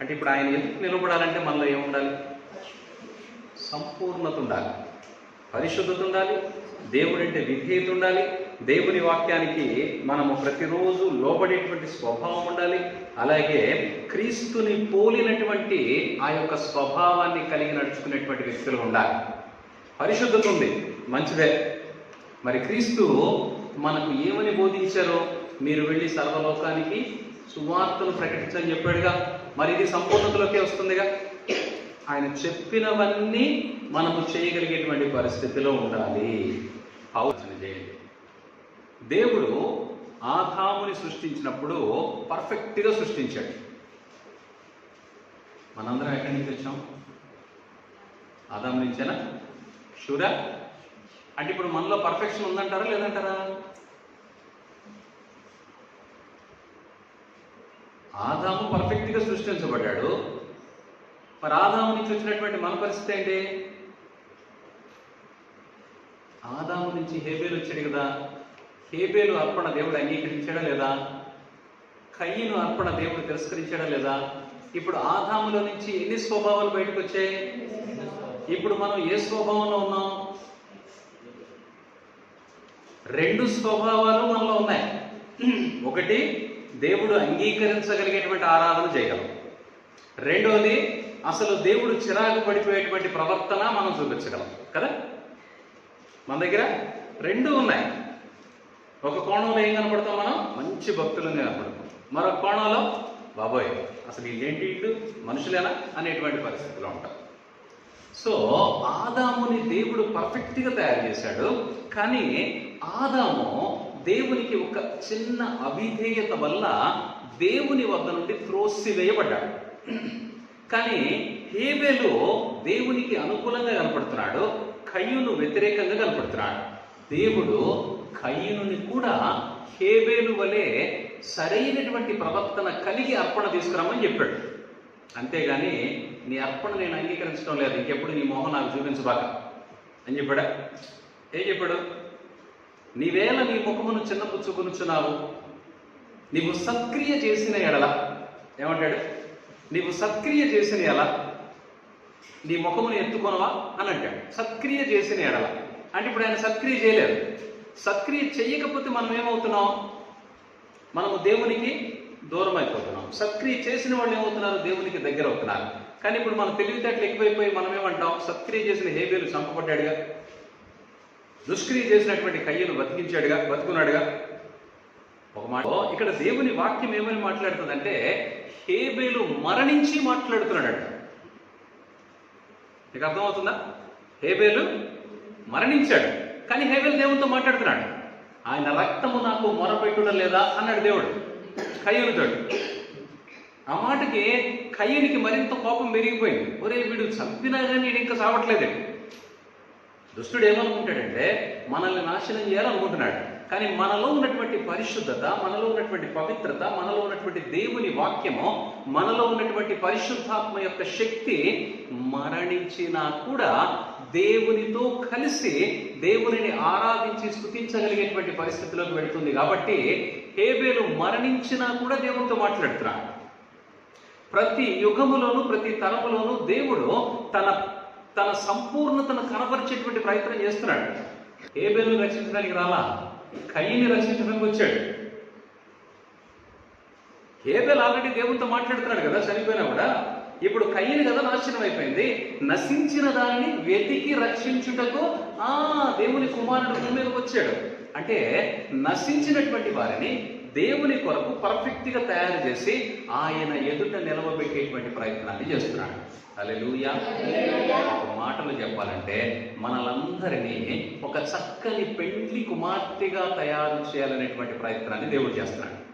అంటే ఇప్పుడు ఆయన ఎందుకు నిలబడాలంటే మనలో ఏముండాలి? సంపూర్ణత ఉండాలి. పరిశుద్ధత ఉండాలి. దేవుడు అంటే విధేయత ఉండాలి. దేవుని వాక్యానికి మనము ప్రతిరోజు లోబడేటువంటి స్వభావం ఉండాలి. అలాగే క్రీస్తుని పోలినటువంటి ఆ యొక్క స్వభావాన్ని కలిగి నడుచుకునేటువంటి వ్యక్తులు ఉండాలి. పరిశుద్ధత ఉంది. మంచిదే. మరి క్రీస్తు మనకు ఏమని బోధించారో మీరు వెళ్ళి సర్వలోకానికి సువార్తను ప్రకటించని చెప్పాడుగా. మరి ఇది సంపూర్ణతలోకే వస్తుందిగా? ఆయన చెప్పినవన్నీ మనము చేయగలిగేటువంటి పరిస్థితిలో ఉండాలి. ఆలోచన చేయండి. దేవుడు ఆదాముని సృష్టించినప్పుడు పర్ఫెక్ట్గా సృష్టించాడు. మనందరం ఎక్కడి నుంచి వచ్చాం? ఆదాము నుంచేనా? షూరా అంటే ఇప్పుడు మనలో పర్ఫెక్షన్ ఉందంటారా లేదంటారా? ఆదాము పర్ఫెక్ట్గా సృష్టించబడ్డాడు. మరి ఆదాము నుంచి వచ్చినటువంటి మన పరిస్థితి ఏంటి? ఆదాము నుంచి హేబేలు వచ్చాడు కదా. హేబేలు అర్పణ దేవుడు అంగీకరించాడా లేదా? కయ్యను అర్పణ దేవుడు తిరస్కరించాడా లేదా? ఇప్పుడు ఆదాములో నుంచి ఎన్ని స్వభావాలు బయటకు వచ్చాయి? ఇప్పుడు మనం ఏ స్వభావంలో ఉన్నాం? రెండు స్వభావాలు మనలో ఉన్నాయి. ఒకటి దేవుడు అంగీకరించగలిగేటువంటి ఆరాధన చేయగలం. రెండోది అసలు దేవుడు చిరాకు పడిపోయేటువంటి ప్రవర్తన మనం చూపించగలం కదా? మన దగ్గర రెండు ఉన్నాయి. ఒక కోణంలో ఏం కనపడతాం మనం? మంచి భక్తులుగా కనపడతాం. మరొక కోణంలో బాబోయ్ అసలు వీళ్ళేంటి వీళ్ళు మనుషులేనా? అనేటువంటి పరిస్థితిలో ఉంటాం. సో ఆదాముని దేవుడు పర్ఫెక్ట్గా తయారు చేశాడు. కానీ ఆదాము దేవునికి ఒక చిన్న అవిధేయత వల్ల దేవుని వద్ద నుండి త్రోసివేయబడ్డాడు. కానీ హేబేలు దేవునికి అనుకూలంగా కనపడుతున్నాడు కయ్యును వ్యతిరేకంగా కనపడుతున్నాడు. దేవుడు కయ్యుని కూడా హేబేలు వలె సరైనటువంటి ప్రవర్తన కలిగి అర్పణ తీసుకురామని చెప్పాడు. అంతేగాని నీ అర్పణ నేను అంగీకరించడం లేదు ఇంకెప్పుడు నీ మొహం నాకు చూపించబాక అని చెప్పాడా? ఏం చెప్పాడు? నీవేళ నీ ముఖమును చిన్నపుచ్చుకొనుచున్నావు నీవు సత్క్రియ చేసిన ఎడల ఏమంటాడు? నీవు సత్క్రియ చేసిన ఎడల నీ ముఖమును ఎత్తుకొనవా అని అంటాడు. సత్క్రియ చేసిన ఎడల. అంటే ఇప్పుడు ఆయన సత్క్రియ చేయలేదు. సత్క్రియ చేయకపోతే మనం ఏమవుతున్నాం? మనము దేవునికి దూరం అయిపోతున్నాం సత్క్రియ చేసిన వాళ్ళు ఏమవుతున్నారు? దేవునికి దగ్గర అవుతున్నారు కానీ ఇప్పుడు మన తెలివితేటలు ఎక్కువైపోయి మనం ఏమంటాం? సత్క్రియ చేసిన హేబేలు చంపబడ్డాడుగా. దుష్క్రియ చేసినటువంటి కయ్యను బతికించాడుగా బతుకున్నాడుగా. ఒక మాట. ఇక్కడ దేవుని వాక్యం ఏమని మాట్లాడుతుందంటే హేబేలు మరణించి మాట్లాడుతున్నాడట. నీకు అర్థమవుతుందా? హేబేలు మరణించాడు. కానీ హేబేలు దేవునితో మాట్లాడుతున్నాడు. ఆయన రక్తము నాకు మొరపెట్టుడం లేదా అన్నాడు దేవుడు. కయ్యూనితోడు ఆ మాటకి కయ్యనికి మరింత కోపం పెరిగిపోయింది. ఒరే వీడు చంపినా కానీ ఇంకా సావట్లేదండి దుష్టుడు ఏమనుకుంటాడంటే మనల్ని నాశనం చేయాలనుకుంటున్నాడు. కానీ మనలో ఉన్నటువంటి పరిశుద్ధత మనలో ఉన్నటువంటి పవిత్రత మనలో ఉన్నటువంటి దేవుని వాక్యము మనలో ఉన్నటువంటి పరిశుద్ధాత్మ యొక్క శక్తి మరణించినా కూడా దేవునితో కలిసి దేవునిని ఆరాధించి స్థుతించగలిగేటువంటి పరిస్థితిలోకి వెళ్తుంది. కాబట్టి హేబేలు మరణించినా కూడా దేవునితో మాట్లాడుతున్నాడు. ప్రతి యుగములోను ప్రతి తరములోను దేవుడు తన తన సంపూర్ణతను కనపరిచేటువంటి ప్రయత్నం చేస్తున్నాడు. ఏబెల్ని రక్షించడానికి రాలా? కయ్యని రక్షించడానికి వచ్చాడు. ఏబెల్ ఆల్రెడీ దేవునితో మాట్లాడుతున్నాడు కదా చనిపోయినా కూడా ఇప్పుడు కయ్యని కదా నాశనం అయిపోయింది. నశించిన దానిని వెతికి రక్షించుటకు ఆ దేవుని కుమారుడు భూమి మీదకి వచ్చాడు. అంటే నశించినటువంటి వారిని దేవుని కొరకు పర్ఫెక్ట్గా తయారు చేసి ఆయన ఎదుట నిలవబెట్టేటువంటి ప్రయత్నాన్ని చేస్తున్నాడు. అలెలుయా మాటలు చెప్పాలంటే మనలందరినీ ఒక చక్కని పెండ్లి కుమార్తెగా తయారు చేయాలనేటువంటి ప్రయత్నాన్ని దేవుడు చేస్తున్నాడు.